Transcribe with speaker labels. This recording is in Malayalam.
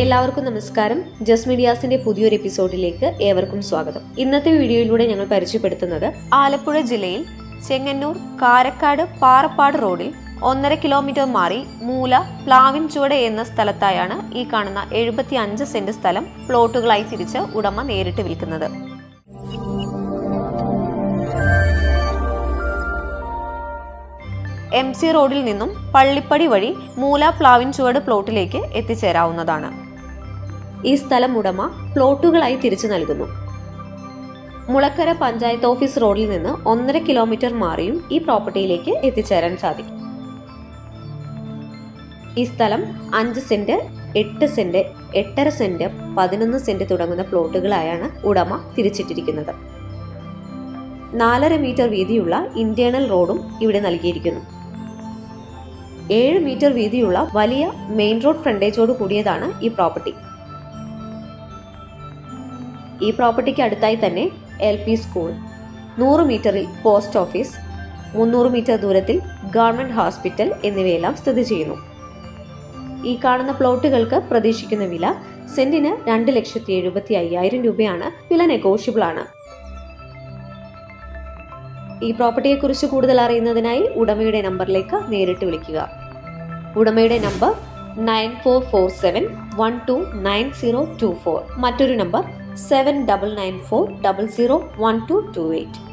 Speaker 1: എല്ലാവർക്കും നമസ്കാരം. ജസ് മീഡിയാസിന്റെ പുതിയൊരു എപ്പിസോഡിലേക്ക് ഏവർക്കും സ്വാഗതം. ഇന്നത്തെ വീഡിയോയിലൂടെ ഞങ്ങൾ പരിചയപ്പെടുത്തുന്നത് ആലപ്പുഴ ജില്ലയിൽ ചെങ്ങന്നൂർ കാരക്കാട് പാറപ്പാട് റോഡിൽ ഒന്നര കിലോമീറ്റർ മാറി മൂല പ്ലാവിൻ ചുവട് എന്ന സ്ഥലത്തായാണ് ഈ കാണുന്ന എഴുപത്തി അഞ്ച് സെന്റ് സ്ഥലം പ്ലോട്ടുകളായി തിരിച്ച് ഉടമ നേരിട്ട് വിൽക്കുന്നത്. എം സി റോഡിൽ നിന്നും പള്ളിപ്പടി വഴി മൂല പ്ലാവിൻ ചുവട് പ്ലോട്ടിലേക്ക് എത്തിച്ചേരാവുന്നതാണ്. ഈ സ്ഥലം ഉടമ പ്ലോട്ടുകളായി തിരിച്ചു നൽകുന്നു. മുളക്കര പഞ്ചായത്ത് ഓഫീസ് റോഡിൽ നിന്ന് ഒന്നര കിലോമീറ്റർ മാറിയും ഈ പ്രോപ്പർട്ടിയിലേക്ക് എത്തിച്ചേരാൻ സാധിക്കും. ഈ സ്ഥലം അഞ്ച് സെന്റ് എട്ട് സെന്റ് എട്ടര സെന്റ് പതിനൊന്ന് സെന്റ് തുടങ്ങുന്ന പ്ലോട്ടുകളായാണ് ഉടമ തിരിച്ചിട്ടിരിക്കുന്നത്. നാലര മീറ്റർ വീതിയുള്ള ഇന്റേണൽ റോഡും ഇവിടെ നൽകിയിരിക്കുന്നു. ഏഴ് മീറ്റർ വീതിയുള്ള വലിയ മെയിൻ റോഡ് ഫ്രണ്ടേജോട് കൂടിയതാണ് ഈ പ്രോപ്പർട്ടി. ഈ പ്രോപ്പർട്ടിക്ക് അടുത്തായി തന്നെ എൽ പി സ്കൂൾ. നൂറ് മീറ്ററിൽ പോസ്റ്റ് ഓഫീസ് മുന്നൂറ് മീറ്റർ ദൂരത്തിൽ ഗവൺമെന്റ് ഹോസ്പിറ്റൽ എന്നിവയെല്ലാം സ്ഥിതി ചെയ്യുന്നു. ഈ കാണുന്ന പ്ലോട്ടുകൾക്ക് പ്രതീക്ഷിക്കുന്ന വില സെന്റിന് രണ്ട് ലക്ഷത്തി എഴുപത്തി അയ്യായിരം രൂപയാണ്. വില നെഗോഷ്യബിൾ ആണ്. ഈ പ്രോപ്പർട്ടിയെക്കുറിച്ച് കൂടുതൽ അറിയുന്നതിനായി ഉടമയുടെ നമ്പറിലേക്ക് നേരിട്ട് വിളിക്കുക. ഉടമയുടെ number nine four four seven one two nine zero two four. മറ്റൊരു number seven double nine four double zero one two two eight.